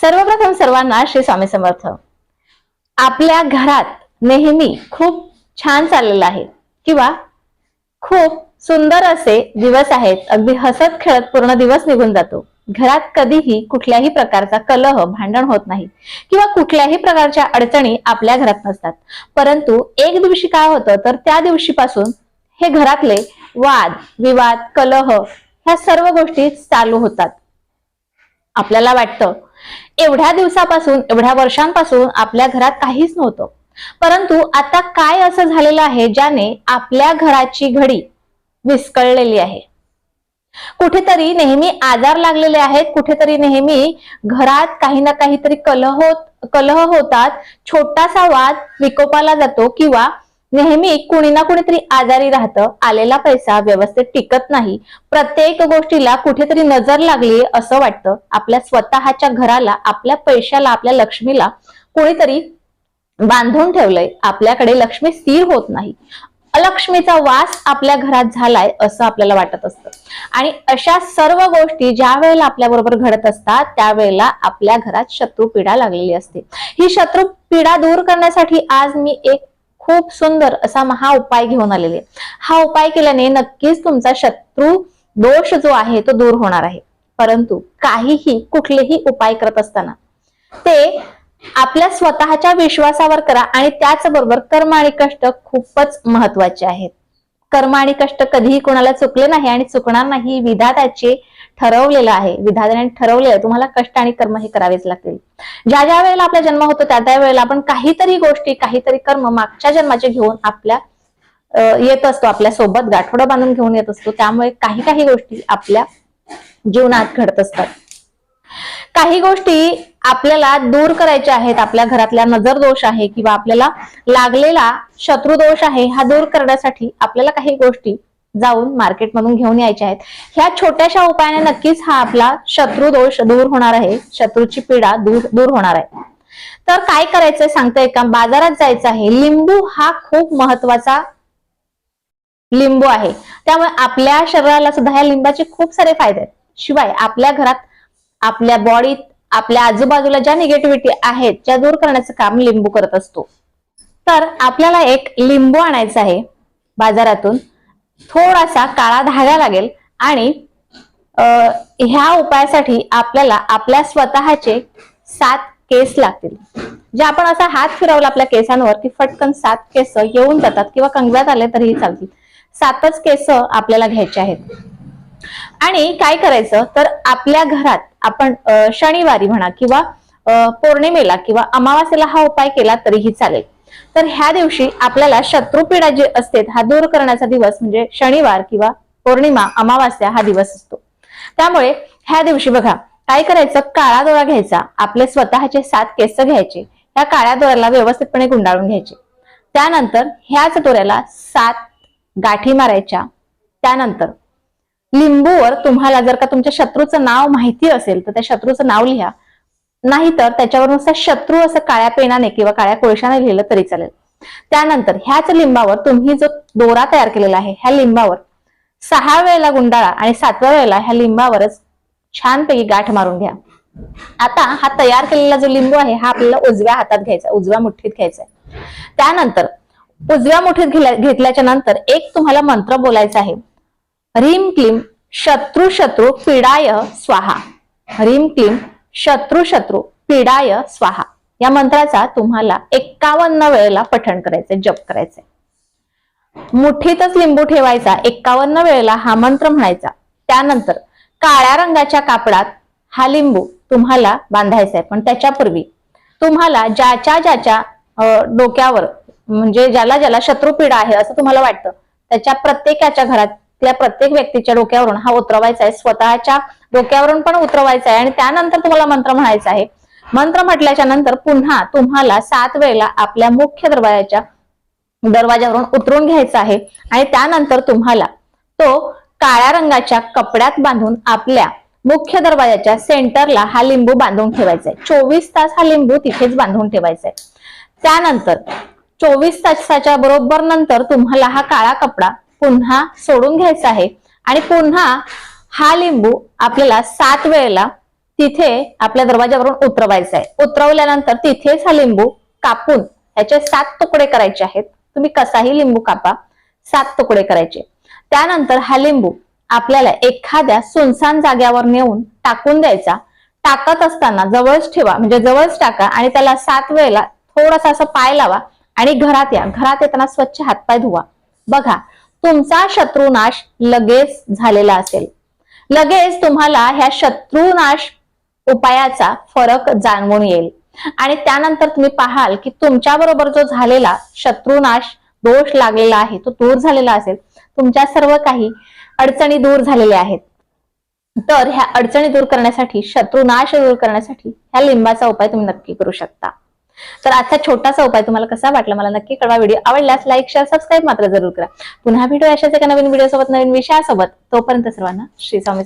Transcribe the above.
सर्वप्रथम सर्वांना श्री स्वामी समर्थ. आपल्या घरात नेहमी खूप छान चाललेलं आहे. किंवा खूप सुंदर असे दिवस आहेत. अगदी हसत खेळत पूर्ण दिवस निघून जातो. घरात कधीही कुठल्याही प्रकारचा कलह भांडण होत नाही. किंवा कुठल्याही प्रकारच्या अडचणी आपल्या घरात नसतात. परंतु एक दिवशी काय होतं तर त्या दिवशीपासून हे घरातले वाद विवाद कलह ह्या सर्व गोष्टी चालू होतात. आपल्याला वाटतं एवढ्या दिवसापासून एवढ्या वर्षांपासून आपल्या घरात काहीच नव्हतं. परंतु आता काय असं झालेलं आहे ज्याने आपल्या घराची घडी विस्कळलेली आहे? कुठेतरी नेहमी आजार लागलेले आहेत कुठेतरी नेहमी घरात काही ना काहीतरी कलह होत कलह होतात छोटासा वाद विकोपाला जातो किंवा नेहमी कुणी ना कुणीतरी आजारी राहतं आलेला पैसा व्यवस्थित टिकत नाही. प्रत्येक गोष्टीला कुठेतरी नजर लागली असं वाटतं. आपल्या स्वतःच्या घराला आपल्या पैशाला आपल्या लक्ष्मीला कुणीतरी बांधून ठेवलंय. आपल्याकडे लक्ष्मी स्थिर होत नाही. अलक्ष्मीचा वास आपल्या घरात झालाय असं आपल्याला वाटत असतं. आणि अशा सर्व गोष्टी ज्या वेळेला आपल्या बरोबर घडत असतात त्यावेळेला आपल्या घरात शत्रू पीडा लागलेली असते. ही शत्रू पीडा दूर करण्यासाठी आज मी एक खूप सुंदर असा महा उपाय घेऊन आलेले हा उपाय केल्याने नक्कीच तुमचा शत्रू दोष जो आहे तो दूर होणार आहे. परंतु काहीही कुठलेही उपाय करत असताना ते आपल्या स्वतःच्या विश्वासावर करा आणि त्याचबरोबर कर्म आणि कष्ट खूपच महत्त्वाचे आहेत. कर्म आणि कष्ट कधीही कोणाला चुकले नाही आणि चुकणार नाही. विधा विधात्याचे ठरवलेलं आहे विधात्याने ठरवलेलं आहे. तुम्हाला कष्ट आणि कर्म हे करावेच लागतील ज्या ज्या वेळेला आपला जन्म होतो त्या त्या वेळेला आपण काहीतरी गोष्टी काहीतरी कर्म मागच्या जन्माचे घेऊन आपल्या येत असतो आपल्यासोबत गाठोडं बांधून घेऊन येत असतो त्यामुळे काही काही गोष्टी आपल्या जीवनात घडत असतात काही गोष्टी आपल्याला दूर करायच्या आहेत आपल्या घरातल्या नजर दोष आहे किंवा आपल्याला लागलेला शत्रू दोष आहे हा दूर करण्यासाठी आपल्याला काही गोष्टी जाऊन मार्केटमधून घेऊन यायच्या आहेत. ह्या छोट्याशा उपायाने नक्कीच हा आपला शत्रू दोष दूर होणार आहे. शत्रूची पीडा दूर दूर होणार आहे. तर काय करायचंय सांगताय का? बाजारात जायचं आहे. लिंबू हा खूप महत्त्वाचा लिंबू आहे. त्यामुळे आपल्या शरीराला सुद्धा ह्या लिंबाचे खूप सारे फायदे आहेत. शिवाय आपल्या घरात आपल्या बॉडीत आपल्या आजूबाजूला ज्या निगेटिव्हिटी आहेत त्या दूर करण्याचं काम लिंबू करत असतो. तर आपल्याला एक लिंबू आणायचा आहे बाजारातून. थोडासा काळा धागा लागेल आणि अं, ह्या उपायासाठी आपल्याला आपल्या स्वतःचे सात केस लागतील. जे आपण असा हात फिरवला आपल्या केसांवर की फटकन सात केस येऊन जातात किंवा कंगव्यात आले तरीही चालतील. सातच केस आपल्याला घ्यायचे आहेत. आणि काय करायचं? तर आपल्या घरात आपण शनिवारी म्हणा किंवा पौर्णिमेला किंवा अमावास्येला हा उपाय केला तरीही चालेल. तर ह्या दिवशी आपल्याला शत्रुपीडा जी असते हा दूर करण्याचा दिवस म्हणजे शनिवार किंवा पौर्णिमा अमावास्या हा दिवस असतो. त्यामुळे ह्या दिवशी बघा काय करायचं? काळा दोरा घ्यायचा. आपले स्वतःचे सात केस घ्यायचे. ह्या काळ्या दोऱ्याला व्यवस्थितपणे गुंडाळून घ्यायचे. त्यानंतर ह्याच दोऱ्याला सात गाठी मारायच्या. त्यानंतर लिंबूवर तुम्हाला जर का तुमच्या शत्रूचं नाव माहिती असेल तर त्या शत्रूचं नाव लिहा. नाहीतर त्याच्यावर नुसतं शत्रू असं काळ्या पेनाने किंवा काळ्या कोळशाने लिहिलं तरी चालेल. त्यानंतर ह्याच लिंबावर तुम्ही जो दोरा तयार केलेला आहे ह्या लिंबावर सहा वेळेला गुंडाळा आणि सातव्या वेळेला ह्या लिंबावरच छानपैकी गाठ मारून घ्या. आता हा तयार केलेला जो लिंबू आहे हा आपल्याला उजव्या हातात घ्यायचा उजव्या मुठीत घ्यायचा त्यानंतर उजव्या मुठीत घेतल्याच्या नंतर एक तुम्हाला मंत्र बोलायचा आहे. ह्रीम क्लीम शत्रू शत्रू पीडाय स्वाहा. ह्रीम क्लीम शत्रू शत्रू पीडाय स्वाहा. या मंत्राचा तुम्हाला एक्कावन्न वेळेला पठण करायचंय जप करायचंय. मुठीतच लिंबू ठेवायचा एक्कावन्न वेळेला हा मंत्र म्हणायचा. त्यानंतर काळ्या रंगाच्या कापडात हा लिंबू तुम्हाला बांधायचा आहे. पण त्याच्यापूर्वी तुम्हाला ज्याच्या ज्याच्या डोक्यावर म्हणजे ज्याला ज्याला शत्रुपीडा आहे असं तुम्हाला वाटतं त्याच्या प्रत्येकाच्या घरात त्या प्रत्येक व्यक्तीच्या डोक्यावरून हा उतरवायचा आहे. स्वतःच्या डोक्यावरून पण उतरवायचा आहे. आणि त्यानंतर तुम्हाला मंत्र म्हणायचा आहे. मंत्र म्हटल्याच्या नंतर पुन्हा तुम्हाला सात वेळेला आपल्या मुख्य दरवाजाच्या दरवाजावरून उतरून घ्यायचा आहे. आणि त्यानंतर तुम्हाला तो काळ्या रंगाच्या कपड्यात बांधून आपल्या मुख्य दरवाजाच्या सेंटरला हा लिंबू बांधून ठेवायचा आहे. चोवीस तास हा लिंबू तिथेच बांधून ठेवायचा आहे. त्यानंतर चोवीस तासाच्या बरोबर नंतर तुम्हाला हा काळा कपडा पुन्हा सोडून घ्यायचा आहे. आणि पुन्हा हा लिंबू आपल्याला सात वेळेला तिथे आपल्या दरवाजावरून उतरवायचा आहे. उतरवल्यानंतर तिथेच हा लिंबू कापून ह्याचे सात तुकडे करायचे आहेत. तुम्ही कसाही लिंबू कापा सात तुकडे करायचे. त्यानंतर हा लिंबू आपल्याला एखाद्या सुनसान जाग्यावर नेऊन टाकून द्यायचा. टाकत असताना जवळच ठेवा म्हणजे जवळच टाका आणि त्याला सात वेळेला थोडासा असं पाय लावा आणि घरात या. घरात येताना स्वच्छ हातपाय धुवा. बघा तुमचा शत्रुनाश लगेच झालेला असेल. लगेच तुम्हाला ह्या शत्रुनाश उपायाचा फरक जाणवून येईल. आणि त्यानंतर तुम्ही पाहाल की तुमच्या बरोबर जो झालेला शत्रुनाश दोष लागलेला आहे तो दूर झालेला असेल. तुमच्या सर्व काही अडचणी दूर झालेल्या आहेत. तर ह्या अडचणी दूर करण्यासाठी शत्रुनाश दूर करण्यासाठी ह्या लिंबाचा उपाय तुम्ही नक्की करू शकता. तर आजचा छोटासा उपाय तुम्हाला कसा वाटला मला नक्की कळवा. व्हिडिओ आवडल्यास लाईक शेअर सबस्क्राईब मात्र जरूर करा. पुन्हा भेटूया अशाच एका नवीन व्हिडिओ सोबत नवीन विषयासोबत. तोपर्यंत सर्वांना श्री स्वामी